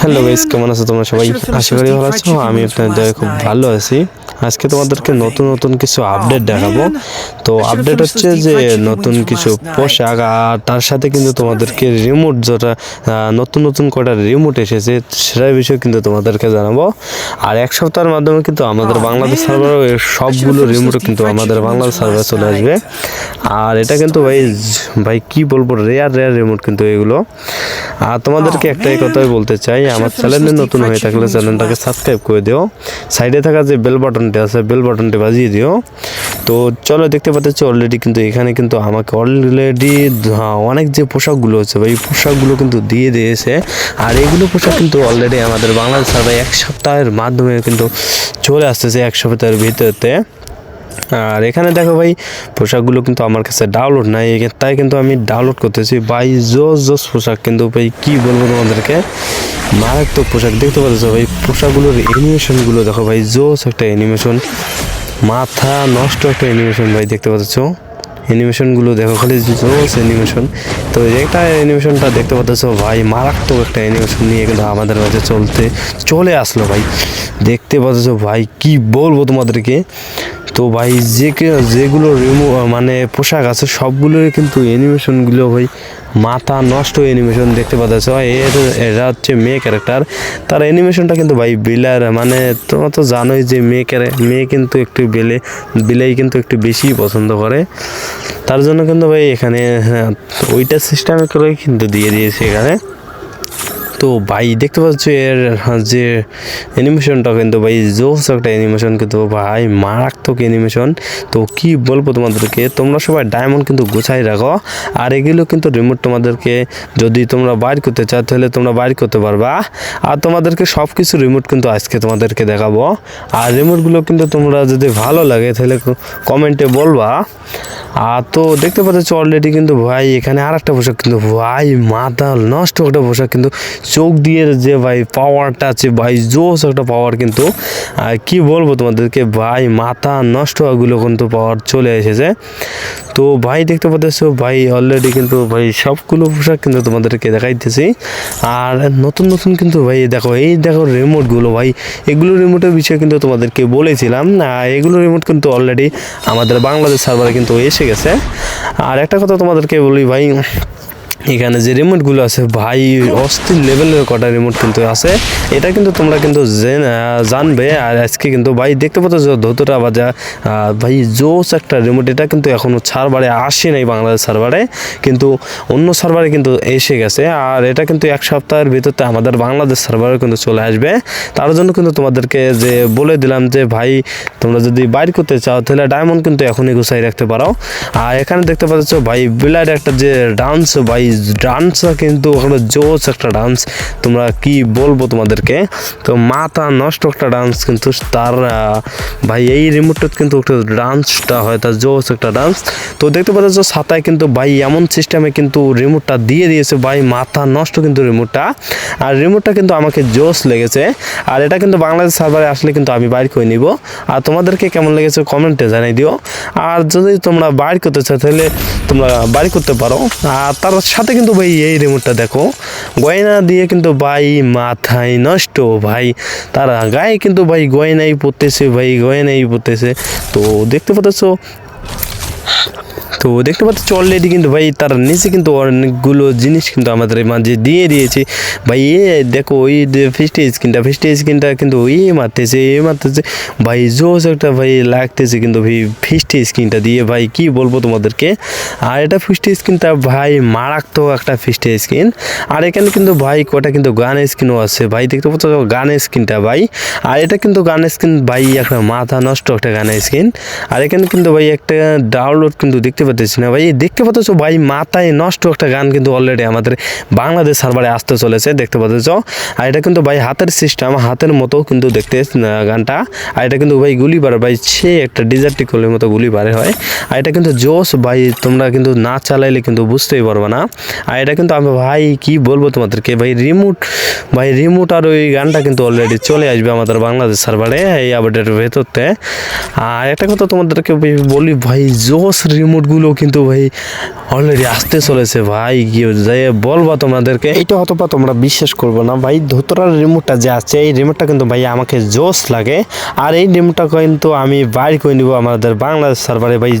Hello guys কেমন আছো তোমরা সবাই? আশা করি ভালো আছো। আমি আপনাদের খুব ভালো আছি। আজকে তোমাদেরকে নতুন নতুন কিছু আপডেট দেখাবো। তো আপডেট হচ্ছে যে নতুন কিছু পোশাক আর তার সাথে কিন্তু তোমাদেরকে রিমোট যেটা নতুন নতুন কটা রিমোট এসেছে সেটার বিষয়ে কিন্তু তোমাদেরকে জানাব। আর এক সপ্তাহের মাধ্যমে কিন্তু আমাদের বাংলাদেশ সার্ভারও সবগুলো রিমোট কিন্তু আমাদের বাংলাদেশ সার্ভার চলে আসবে। আর এটা কিন্তু ভাই ভাই কি বলব রেয়ার রেয়ার রিমোট কিন্তু এগুলো। আর তোমাদেরকে একটাই কথাই বলতে চাই আমার চ্যানেলে নতুন হয়ে থাকলে চ্যানেলটাকে সাবস্ক্রাইব করে দিও। সাইডে থাকা যে বেল বাটনটি আছে বেল বাটনটি বাজিয়ে দিও। তো চলো দেখতে পাচ্ছি অলরেডি কিন্তু এখানে কিন্তু আমাকে অলরেডি অনেক যে পোশাকগুলো হচ্ছে ভাই, পোশাকগুলো কিন্তু দিয়ে দিয়েছে। আর এগুলো পোশাক কিন্তু অলরেডি আমাদের বাংলাদেশ সার্ভারে এক সপ্তাহের মাধ্যমে কিন্তু চলে আসতেছে এক সপ্তাহের ভিতরতে। আর এখানে দেখো ভাই, পোশাকগুলো কিন্তু আমার কাছে ডাউনলোড নাই তাই কিন্তু আমি ডাউনলোড করতেছি। ভাই, জোস জোস পোশাক কিন্তু ভাই, কি বলব তোমাদেরকে? মারাত্মক পোশাক, দেখতে পাচ্ছ ভাই? পোশাকগুলোর অ্যানিমেশনগুলো দেখো ভাই, জোস একটা অ্যানিমেশন মাথা নষ্ট একটা অ্যানিমেশন ভাই, দেখতে পাচ্ছ? অ্যানিমেশনগুলো দেখো, খালি জোস অ্যানিমেশন তো একটা অ্যানিমেশনটা দেখতে পাচ্ছ ভাই, মারাত্মক একটা অ্যানিমেশন নিয়ে কিন্তু আমাদের মাঝে চলতে, চলে আসলো ভাই। দেখতে পাচ্ছ ভাই, কি বলব তোমাদেরকে? তো ভাই যে যেগুলো রিমু মানে পোশাক আছে সবগুলোর কিন্তু অ্যানিমেশনগুলো ভাই মাথা নষ্ট অ্যানিমেশন দেখতে পাওয়া পাচ্ছ। এর এরা হচ্ছে মেয়ে ক্যারেক্টার তার অ্যানিমেশনটা কিন্তু ভাই বিলার মানে তোমরা তো জানোই যে মেয়ে ক্যারে- মেয়ে কিন্তু একটু বেলে বিলাই কিন্তু একটু বেশি পছন্দ করে। তার জন্য কিন্তু ভাই এখানে হ্যাঁ, ওইটা সিস্টেমে করে কিন্তু দিয়ে দিয়েছে এখানে। তো ভাই, দেখতে পাচ্ছ এর যে অ্যানিমেশনটা কিন্তু ভাই, জোস একটা অ্যানিমেশন কিন্তু ভাই, মারাত্মক অ্যানিমেশন তো কি বলব তোমাদেরকে, তোমরা সবাই ডায়মন্ড কিন্তু গুছাই রাখো। আর এগুলো কিন্তু রিমোট তোমাদেরকে, যদি তোমরা বাইর করতে চাও, তাহলে তোমরা বাইর করতে পারবা। আর তোমাদেরকে সব কিছু রিমোট কিন্তু আজকে তোমাদেরকে দেখাবো। আর রিমোটগুলো কিন্তু তোমরা যদি ভালো লাগে, তাহলে কমেন্টে বলবা। আর তো দেখতে পাচ্ছ অলরেডি কিন্তু ভাই, এখানে আর একটা পোশাক কিন্তু ভাই মাথা নষ্ট একটা পোশাক কিন্তু চোখ দিয়ে যে ভাই পাওয়ারটা আছে ভাই জোস একটা পাওয়ার কিন্তু, আর কি বলব তোমাদেরকে ভাই মাথা নষ্ট হওয়াগুলো কিন্তু পাওয়ার চলে এসেছে। তো ভাই দেখতে পাচ্ছ ভাই অলরেডি কিন্তু ভাই সবগুলো পোশাক কিন্তু তোমাদেরকে দেখাইতেছি। আর নতুন নতুন কিন্তু ভাই দেখো, এই দেখো রিমোটগুলো ভাই, এগুলো রিমোটের বিষয়ে কিন্তু তোমাদেরকে বলেছিলাম। এগুলো রিমোট কিন্তু অলরেডি আমাদের বাংলাদেশ সার্ভারে কিন্তু এসে গেছে। আর একটা কথা তোমাদেরকে বলি ভাই এখানে যে রিমোটগুলো আছে, ভাই, অস্থির লেভেলের কটা রিমোট কিন্তু আছে। এটা কিন্তু তোমরা কিন্তু জেন- জানবে। আর আজকে কিন্তু ভাই, দেখতে পাচ্ছ যে ধুতরা বাজা ভাই, জোস একটা রিমোট এটা কিন্তু এখনও সার্ভারে আসে নাই বাংলাদেশ সার্ভারে কিন্তু অন্য সার্ভারে কিন্তু এসে গেছে। আর এটা কিন্তু এক সপ্তাহের ভিতরতে আমাদের বাংলাদেশ সার্ভারে কিন্তু চলে আসবে। তার জন্য কিন্তু তোমাদেরকে যে বলে দিলাম যে, ভাই, তোমরা যদি বাইর করতে চাও, তাহলে ডায়মন্ড কিন্তু এখনই গুছাই রাখতে পারো। আর এখানে দেখতে পাচ্ছ, ভাই বিলাইড একটা যে ডান্স ভাই ডান্স কিন্তু ওখানে জোস একটা ডান্স তোমরা কি বলব তোমাদেরকে? তো মাথা নষ্ট একটা ডান্স কিন্তু তার ভাই এই রিমোটটা কিন্তু একটা ডান্সটা হয়, তার জোস একটা ডান্স তো দেখতে পাচ্ছ ছাতায় কিন্তু ভাই এমন সিস্টেমে কিন্তু রিমোটটা দিয়ে দিয়েছে, ভাই মাথা নষ্ট কিন্তু রিমোটটা আর রিমোটটা কিন্তু আমাকে জোস লেগেছে। আর এটা কিন্তু বাংলাদেশ সার্ভারে আসলে কিন্তু আমি বাইর করে নিব। আর তোমাদেরকে কেমন লেগেছে কমেন্টে জানাই দিও। আর যদি তোমরা বাইর করতে চাও, তাহলে তোমরা বাইর করতে পারো। আর তার সাথে কিন্তু ভাই এই রিমোটটা দেখো, গয়না দিয়ে কিন্তু ভাই মাথায় নষ্ট ভাই, তারা গায়ে কিন্তু ভাই গয়নাই পড়তেছে ভাই গয়নাই পড়তেছে তো দেখতে পাচ্ছ তো দেখতে পাচ্ছ অলরেডি কিন্তু ভাই তার নিচে কিন্তু অনেকগুলো জিনিস কিন্তু আমাদের মাঝে দিয়ে দিয়েছে। ভাই, এ দেখো ওই ফিস্টে স্কিনটা ফিস্টে স্কিনটা কিন্তু ওই মারতেছে, এ মারতেছে। ভাই জোস একটা ভাই লাগতেছে কিন্তু ভাই ফিস্টে স্কিনটা দিয়ে। ভাই, কি বলব তোমাদেরকে? আর এটা ফিস্টে স্কিনটা ভাই মারাত্মক একটা ফিস্টে স্কিন আর এখানে কিন্তু ভাই কটা কিন্তু গান স্কিনও আছে। ভাই, দেখতে পাচ্ছ গানের স্কিনটা ভাই। আর এটা কিন্তু গানের স্কিন ভাই একটা মাথা নষ্ট একটা গানের স্কিন আর এখানে কিন্তু ভাই একটা ডাউনলোড কিন্তু দেখতে পাচ্ছি না ভাই। দেখতে পাচ্ছ ভাই, মাথায় নষ্ট একটা গান কিন্তু অলরেডি আমাদের বাংলাদেশ সার্ভারে আসতে চলেছে, দেখতে পাচ্ছ? আর এটা কিন্তু ভাই হাতের সিস্টেম হাতের মতো কিন্তু দেখতে গানটা। আর এটা কিন্তু ভাই গুলি বারে ভাই সে একটা ডিজার্টিকলের মতো গুলি বারে হয়। আর এটা কিন্তু জোস ভাই, তোমরা কিন্তু না চালাইলে কিন্তু বুঝতেই পারবে না। আর এটা কিন্তু আমি ভাই কি বলব তোমাদেরকে, ভাই রিমোট ভাই রিমোট আর ওই গানটা কিন্তু অলরেডি চলে আসবে আমাদের বাংলাদেশ সার্ভারে এই আপডেটের ভেতরতে। আর একটা কথা তোমাদেরকে বলি, ভাই জোস রিমোটগুলো রিমোটগুলো কিন্তু ভাই অলরেডি আসতে চলেছে ভাই গিয়ে যাই বলব তোমাদেরকে। হয়তো বা তোমরা বিশ্বাস করব না ভাই, ধুতরার রিমোটটা যে আছে, এই রিমোটটা কিন্তু ভাই আমাকে জোশ লাগে। আর এই রিমোটটা কিন্তু আমি বাইর করে নিব আমাদের বাংলাদেশ সার্ভারে ভাই।